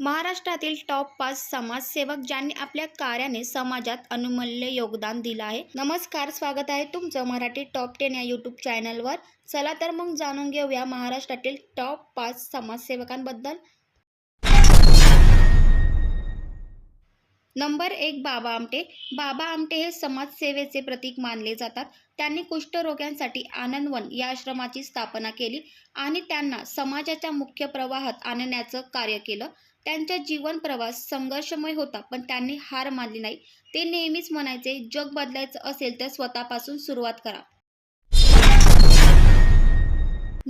महाराष्ट्रातील टॉप पाच समाजसेवक ज्यांनी आपल्या कार्याने समाजात अनुमूल्य योगदान दिलं आहे. नमस्कार स्वागत आहे तुमचं मराठी टॉप टेन या यूट्यूब चॅनलवर चला तर मग जाणून घेऊया महाराष्ट्रातील टॉप पाच समाजसेवकांबद्दल. नंबर एक बाबा आमटे. बाबा आमटे हे समाजसेवेचे प्रतीक मानले जातात. त्यांनी कुष्ठरोग्यांसाठी आनंदवन या आश्रमाची स्थापना केली आणि त्यांना समाजाच्या मुख्य प्रवाहात आणण्याचं कार्य केलं. त्यांचा जीवन प्रवास संघर्षमय होता पण त्यांनी हार मानली नाही. ते नेहमीच म्हणायचे जग बदलायचं असेल तर स्वतःपासून सुरुवात करा.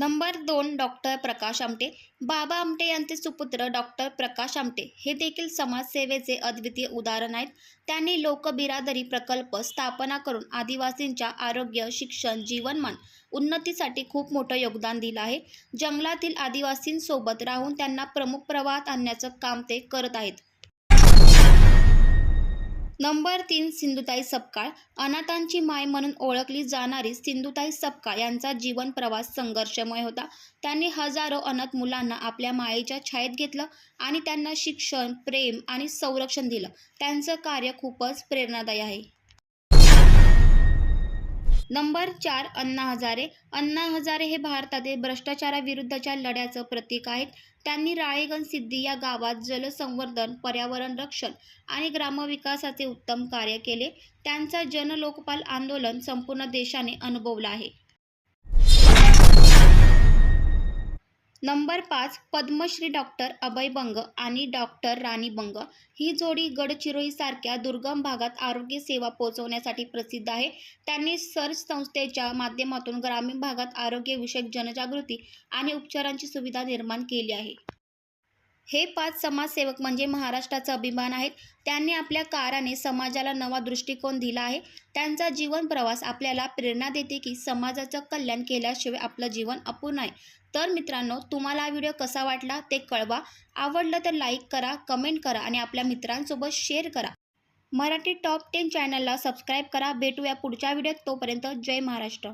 नंबर दोन डॉक्टर प्रकाश आमटे बाबा आमटे यांचे सुपुत्र डॉक्टर प्रकाश आमटे. हे देखील समाजसेवेचे अद्वितीय उदाहरण आहेत. त्यांनी लोकबिरादरी प्रकल्प स्थापना करून आदिवासींच्या आरोग्य शिक्षण जीवनमान उन्नतीसाठी खूप मोठं योगदान दिलं आहे. जंगलातील आदिवासींसोबत राहून त्यांना प्रमुख प्रवाहात आणण्याचं काम ते करत आहेत. नंबर तीन सिंधुताई सपकाळ. अनाथांची माय म्हणून ओळखली जाणारी सिंधुताई सपकाळ यांचा जीवन प्रवास संघर्षमय होता. त्यांनी हजारो अनाथ मुलांना आपल्या मायेच्या छायेत घेतलं आणि त्यांना शिक्षण प्रेम आणि संरक्षण दिलं. त्यांचं कार्य खूपच प्रेरणादायी आहे. नंबर चार अण्णा हजारे. अण्णा हजारे हे भारतातील भ्रष्टाचाराविरुद्धच्या लढ्याचं प्रतीक आहेत. त्यांनी राळेगण सिद्धी या गावात जलसंवर्धन पर्यावरण रक्षण आणि ग्रामविकासाचे उत्तम कार्य केले. त्यांचा जनलोकपाल आंदोलन संपूर्ण देशाने अनुभवलं आहे. नंबर पाच पद्मश्री डॉक्टर अभय बंग आणि डॉक्टर राणी बंग. ही जोडी गडचिरोलीसारख्या दुर्गम भागात आरोग्य सेवा पोहोचवण्यासाठी प्रसिद्ध आहे. त्यांनी सर्च संस्थेच्या माध्यमातून ग्रामीण भागात आरोग्यविषयक जनजागृती आणि उपचारांची सुविधा निर्माण केली आहे. हे पाच समाजसेवक म्हणजे महाराष्ट्राचा अभिमान आहेत. त्यांनी आपल्या काराने समाजाला नवा दृष्टिकोन दिला आहे. त्यांचा जीवन प्रवास आपल्याला प्रेरणा देते की समाजाचं कल्याण केल्याशिवाय आपलं जीवन अपूर्ण आहे. तर मित्रांनो तुम्हाला हा व्हिडिओ कसा वाटला ते कळवा. आवडलं तर लाईक करा कमेंट करा आणि आपल्या मित्रांसोबत शेअर करा. मराठी टॉप टेन चॅनलला सबस्क्राईब करा. भेटूया पुढच्या व्हिडिओत. तोपर्यंत जय महाराष्ट्र.